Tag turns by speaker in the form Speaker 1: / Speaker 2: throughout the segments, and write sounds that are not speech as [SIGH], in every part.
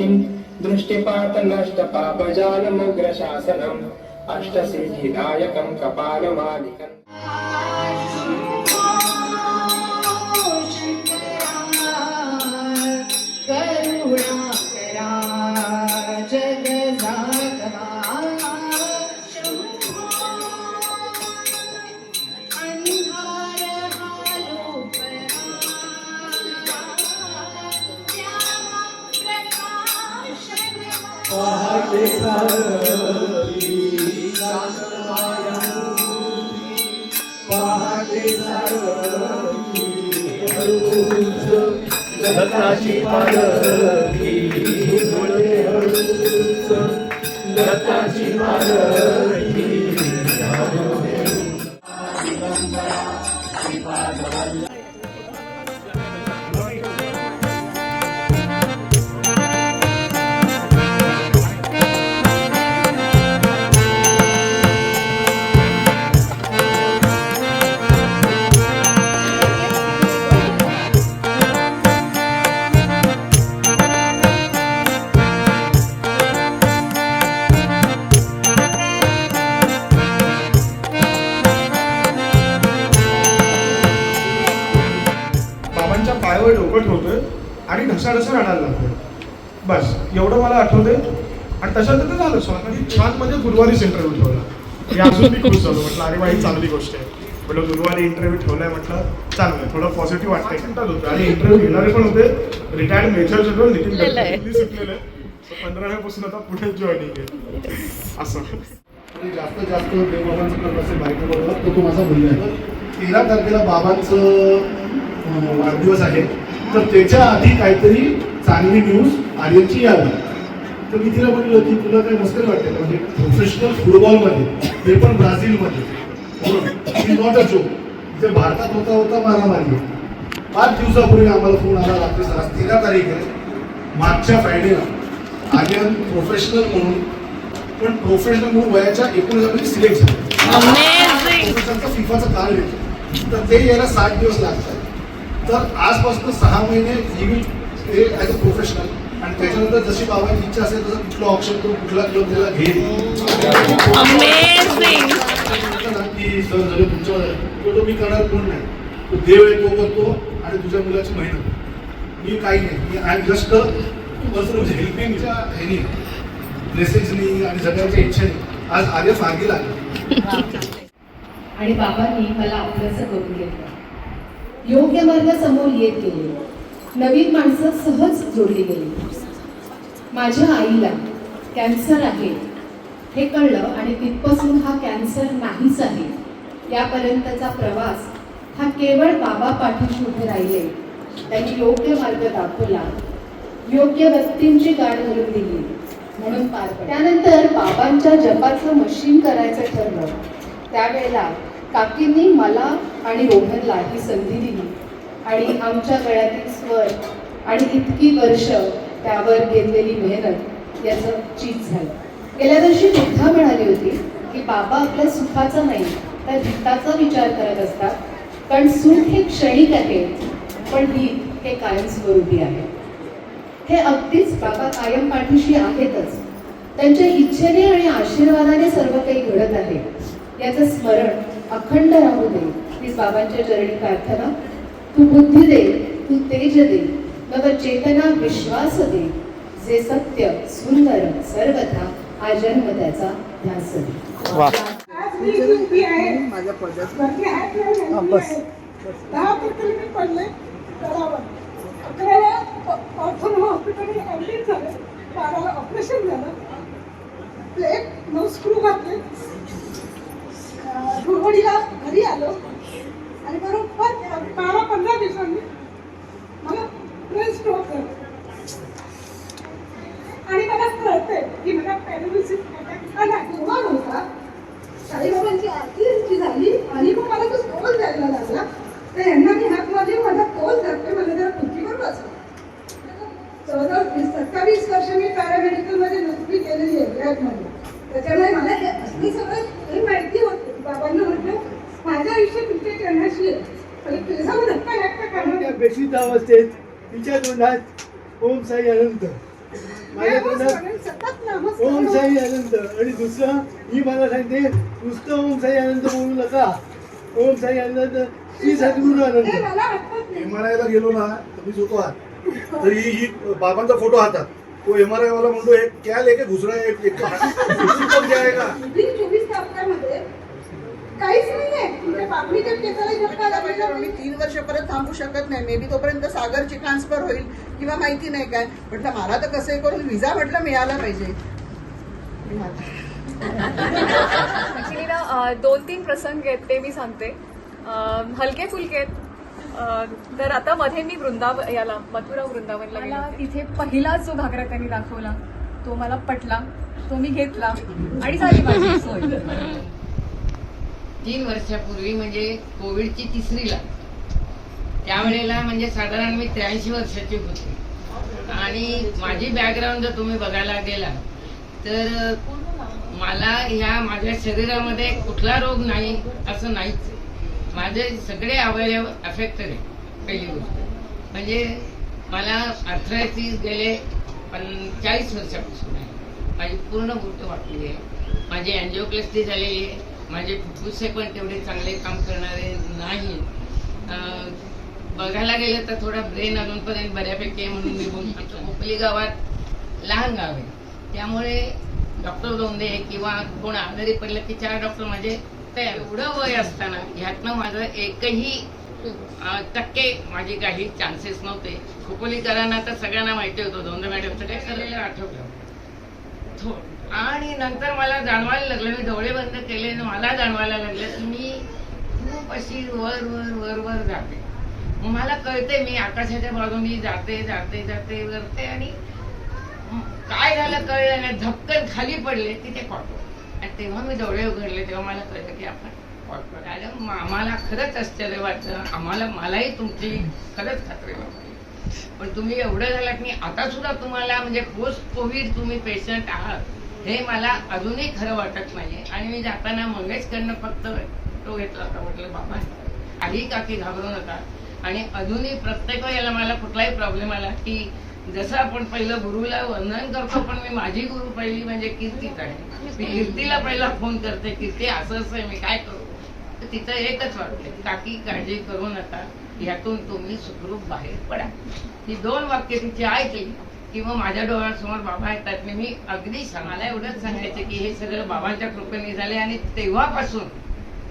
Speaker 1: గతిం దృష్టిపాత నష్ట పాపజాలముగ్రశాసనం అష్టసిద్ధిదాయకం కపాలమాలికం
Speaker 2: लताची पालखी डोळे हळूच दत्ताची पालखी.
Speaker 3: आठवतंय. आणि तशात ते झालं. स्वामी छान म्हणजे गुरुवारीच इंटरव्ह्यू ठेवला. मी अजून मी खुश झालो. म्हटलं अरे बाई चांगली गोष्ट आहे. म्हटलं गुरुवारी इंटरव्ह्यू ठेवलाय. म्हटलं चांगलं आहे. थोडं पॉझिटिव्ह वाटतंय. कंटाळ होतं. आणि इंटरव्ह्यू घेणारे पण होते. Retired major general Nitin Gadkari सुटलेले पंधराव्यापासून आता पुढे जॉईनिंग आहे. असं.
Speaker 4: आणि जास्तीत जास्त देवबाबांचं करत असेल बायकोबरोबर तो तो माझा मुलगा आहे. तेरा तारखेला बाबांचं वाढदिवस आहे. तर त्याच्या आधी काहीतरी चांगली न्यूज आर्यनची यावी. तर मी तिला म्हटलं की तुला काय मस्करी वाटते का? म्हणजे प्रोफेशनल फुटबॉलमध्ये ते पण ब्राझीलमध्ये. नॉट अ जोक इथे भारतात होता होता मारामारी. पाच दिवसापूर्वी आम्हाला फोन आला रात्री आज तेरा तारीख आहे. मागच्या फ्रायडेला आर्यन प्रोफेशनल म्हणून पण प्रोफेशनल म्हणून वयाच्या एकोणीसामध्ये सिलेक्ट झाले. फिफाचा कार्ड येतो तर ते यायला साठ दिवस लागतात. तर आजपासून सहा महिने ही ते ॲज अ प्रोफेशनल आणि त्याच्यानंतर जशी बाबांची इच्छा असेल तसं कुठलं ऑप्शन करून कुठला क्लब त्याला घेईल. की सर झाले तुमच्या तो तो मी करणार कोण नाही. तो देव आहे तो करतो आणि तुझ्या मुलाची मेहनत मी काही नाही. मी आय जस्ट बसून हेल्पिंगच्या ह्यानी. मेसेजनी आणि सगळ्यांच्या इच्छेने. आज आर्य मागे लागले.
Speaker 1: आणि बाबांनी मला आपलंसं करून घेतलं. योग्य मार्ग समोर येत गेले. नवीन माणसं सहज जोडली गेली. माझ्या आईला कॅन्सर आहे. हे कळलं आणि तिथपासून हा कॅन्सर नाहीच आहे. यापर्यंतचा प्रवास हा केवळ बाबा पाठीशी उभे राहिले. त्यांनी योग्य मार्ग दाखवला. योग्य व्यक्तींची गाठ घालून दिली. म्हणून पार त्यानंतर बाबांच्या जपाचं मशीन करायचं ठरलं. त्यावेळेला काकींनी मला आणि रोहनला ही संधी दिली. आणि आमच्या गळ्यातील स्वर आणि इतकी वर्ष त्यावर घेतलेली मेहनत याचं चीज झालं. गेल्या वर्षी सुद्धा म्हणाली होती की बाबा आपल्या सुखाचा नाही तर हिताचा विचार करत असतात. कारण सुख हे क्षणिक आहे पण हित हे कायमस्वरूपी आहे. हे अगदीच बाबा कायम पाठीशी आहेतच. त्यांच्या इच्छेने आणि आशीर्वादाने सर्व काही घडत आहे. याचं स्मरण अखंड राहू दे हीच बाबांच्या चरणी प्रार्थना. तू बुद्धी दे तू तेज दे नव चेतना विश्वास दे. जे सत्य सुंदर सर्वथा हा जन्म त्याचा ध्यास दे.
Speaker 5: बाराला ऑपरेशन झालं. नऊ स्क्रू घातले. घरी आलो आणि बरोबर बारा पंधरा दिवसांनी मला ब्रेन स्ट्रोक झालं आणि मला कळतंय की मला पॅरालिसिस अटॅक आला तेव्हा नव्हता साईबाबांची आरती यांची झाली आणि मग मला तो तोल द्यायला लागला तर यांना मी हात माझे माझा तोल जाते मला जरा खुर्चीवर बसवा चौदा वीस सत्तावीस वर्ष मी पॅरामेडिकलमध्ये नोकरी केलेली आहे गुजरातमध्ये त्याच्यामुळे मला हे असली सगळं हे माहिती होतं बाबांना म्हटलं माझं आयुष्य तुमच्या चरणाशी आहे आणि तुझा धक्का धक्का करणार
Speaker 6: त्या बेशुद्ध अवस्थेत तिच्या तोंडात
Speaker 4: ओम साई अनंत. माझ्या तोंडात ओम. साई अनंत. आणि दुसरं ही मला सांगते नुसतं ओम साई अनंत बोलू नका. ओम साई अनंत श्री सद्गुरू अनंत.
Speaker 5: मला आठवत नाही.
Speaker 4: एम आर आयला गेलो ना तर मी झोपतो आत. तर ही ही बाबांचा फोटो हातात. तो एम आर आय वाला म्हणतो एक क्या लेके घुसरा है एक एक क्या [LAUGHS] आहे का
Speaker 5: केसाला झटका
Speaker 6: मी
Speaker 5: नाही.
Speaker 6: तीन वर्ष परत थांबू शकत नाही. मे बी तोपर्यंत सागरची ट्रान्सफर होईल किंवा माहिती नाही काय. म्हटलं मला तर कसं करून व्हिसा म्हटलं मिळाला पाहिजे. मी
Speaker 7: ऍक्च्युली ना दोन तीन प्रसंग आहेत ते मी सांगते. हलके फुलके आहेत. तर आता मध्ये मी वृंदावन याला मथुरा वृंदावनला गेले.
Speaker 8: मला. तिथे पहिला जो घागरा त्यांनी दाखवला तो मला पटला तो मी घेतला. आणि झाली माझी सोय.
Speaker 9: तीन वर्षापूर्वी म्हणजे कोविडची तिसरी लाट त्यावेळेला म्हणजे साधारण मी त्र्याऐंशी वर्षाची होते. आणि माझी बॅकग्राऊंड जर तुम्ही बघायला गेला तर मला ह्या माझ्या शरीरामध्ये कुठला रोग नाही असं नाहीच. माझे सगळे अवयव अफेक्टेड आहे पहिली गोष्ट. म्हणजे मला अर्थरायटिस गेले पंचाळीस वर्षापासून आहे. माझी पूर्ण गोष्ट वाटलेली आहे. माझी अँजिओप्लेस्टी झालेली आहे. माझे फुफ्फुसे पण तेवढे चांगले काम करणारे नाही. बघायला गेलं तर थोडा ब्रेन अजूनपर्यंत बऱ्यापैकी आहे म्हणून मी बोलतो कोपली गावात लहान गाव आहे. त्यामुळे डॉक्टर दोंदे किंवा कोण आजारी पडलं की चार डॉक्टर माझे तयार एवढं वय असताना ह्यातनं माझं एकही टक्के माझे काही चान्सेस नव्हते. खोपोलीकरांना तर सगळ्यांना माहिती होतं दोंदे मॅडमचं काय करायला आठवलं. थो- आणि नंतर मला जाणवायला लागलं मी डोळे बंद केले आणि मला जाणवायला लागलं की मी खूप अशी वर वर वर वर जाते. मला कळते मी आकाशाच्या बाजूनी जाते जाते जाते वरते आणि काय झालं कळलं नाही. झपकन खाली पडले तिथे कॉटो आणि तेव्हा मी डोळे उघडले तेव्हा मला कळलं की आपण कॉटो आणि मग आम्हाला खरंच आश्चर्य वाटतं आम्हाला मलाही तुमची खरंच खात्री वाटते पण तुम्ही एवढं झालात की आता सुद्धा तुम्हाला म्हणजे पोस्ट कोविड तुम्ही पेशंट आहात. हे मला अजूनही खरं वाटत नाहीये. आणि मी जाताना मंगेशकडनं फक्त तो घेतला होता. म्हटलं बाबा आधी काकी घाबरू नका. आणि अजूनही प्रत्येक याला मला कुठलाही प्रॉब्लेम आला की जसं आपण पहिलं गुरुला वंदन करतो पण मी माझी गुरु पहिली म्हणजे कीर्तीच आहे. मी कीर्तीला पहिला फोन करते कीर्ती असं असं आहे मी काय करू? तिथं तिचं एकच वाटते काकी काळजी करू नका. यातून तुम्ही सुखरूप बाहेर पडा. ही दोन वाक्य तिची ऐकली किंवा माझ्या डोळ्यासमोर बाबा येतात. मी अगदी मला एवढंच सांगायचं की हे सगळं बाबांच्या कृपेने झाले आणि तेव्हापासून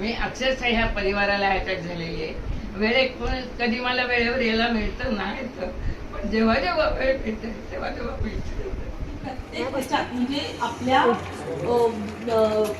Speaker 9: मी अक्षरशः ह्या परिवाराला अटॅच झालेली आहे. वेळे कधी मला वेळेवर यायला मिळतं नाही तर. पण जेव्हा जेव्हा वेळ मिळते तेव्हा तेव्हा मिळते.
Speaker 10: प्रत्येक म्हणजे आपल्या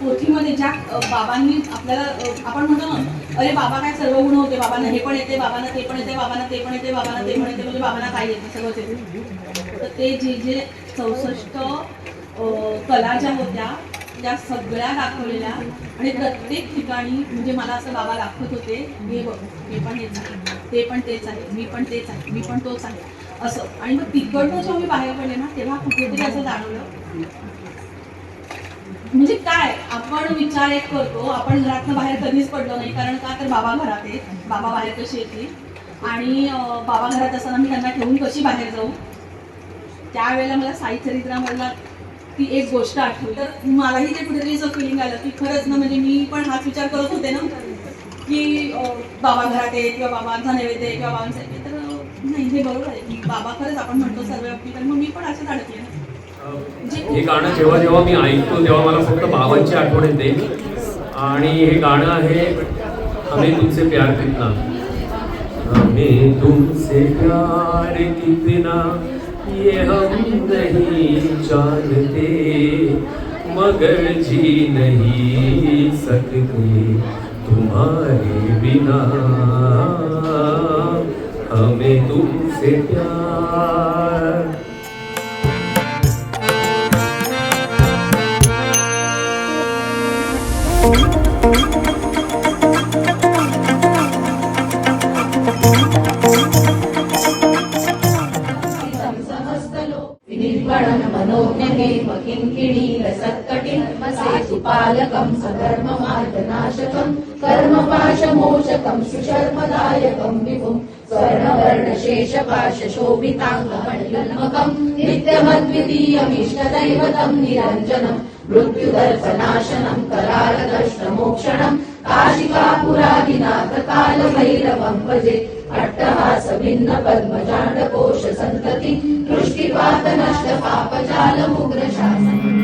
Speaker 10: पोथीमध्ये ज्या बाबांनी आपल्याला आपण म्हणतो ना अरे बाबा काय सर्व गुण होते बाबांना? हे पण येते बाबांना ते पण येते बाबांना ते पण येते बाबांना ते पण येते म्हणजे बाबांना काय येते सगळंच येते. तर ते जे जे चौसष्ट कला ज्या होत्या त्या सगळ्या दाखवलेल्या आणि प्रत्येक ठिकाणी म्हणजे मला असं बाबा दाखवत होते हे बघ हे पण हेच आहे ते पण तेच आहे मी पण तेच आहे मी पण तोच आहे असं. आणि मग तिकडनं जेव्हा मी बाहेर पडले ना तेव्हा कुठेतरी असं जाणवलं म्हणजे काय? आपण विचार एक करतो. आपण घरातनं बाहेर कधीच पडलो नाही. कारण का तर बाबा घरात आहेत. बाबा बाहेर कशी येतील? आणि बाबा घरात असताना मी त्यांना ठेवून कशी बाहेर जाऊ? त्यावेळेला मला साई चरित्रामधला ती एक गोष्ट आठवली. तर मलाही ते कुठेतरी असं फिलिंग आलं की खरंच ना म्हणजे मी पण हाच विचार करत होते ना. की बाबा घरात आहे किंवा बाबांचा नैवेद्य आहे किंवा बाबांचा तर नाही हे बरोबर आहे. की बाबा खरंच आपण म्हणतो सर्व बाबतीत तर मग मी पण अशाच अडकले
Speaker 2: हे गाणं जेव्हा जेव्हा मी ऐकतो तेव्हा मला फक्त बाबांची आठवण येते. आणि हे गाणं आहे हमें तुमसे प्यार कितना. हमें तुमसे प्यार कितना ये हम नहीं जानते मगर जी नहीं सकते तुम्हारे बिना। हमें तुमसे प्यार
Speaker 1: किङ्किणी रसत्कटिन्मसे सुपालकं सधर्ममार्गनाशकं कर्मपाशमोचकं सुशर्मदायकं
Speaker 11: स्वर्णवर्णशेषपाशशोभिताङ्गमण्डलमकम् नित्यमद्वितीयमिष्टदैवतम् निरञ्जनम् मृत्युदर्पनाशनं करालदष्टमोक्षणं काशिकापुरादिनाथकालभैरवं भजे। अट्टहासभिन्नपद्मजाण्डकोशसन्तति दृष्टिपातनष्टपापजालमुग्रशासनम्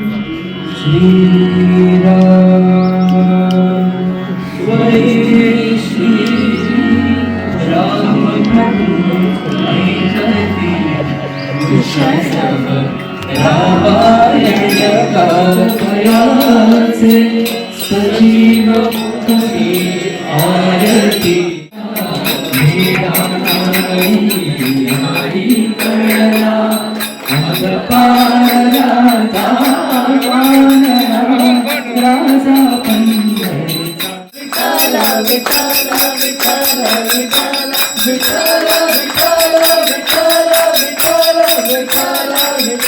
Speaker 11: श्रीरा मृत्युदर्पनाशनम् करालकष्टमोक्षणम् काशिकापुरादिनाथ कालभैरवम् भजे अट्टहास भिन्न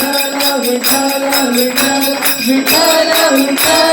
Speaker 11: पद्मजाण्डकोश सन्तति दृष्टिपात नष्ट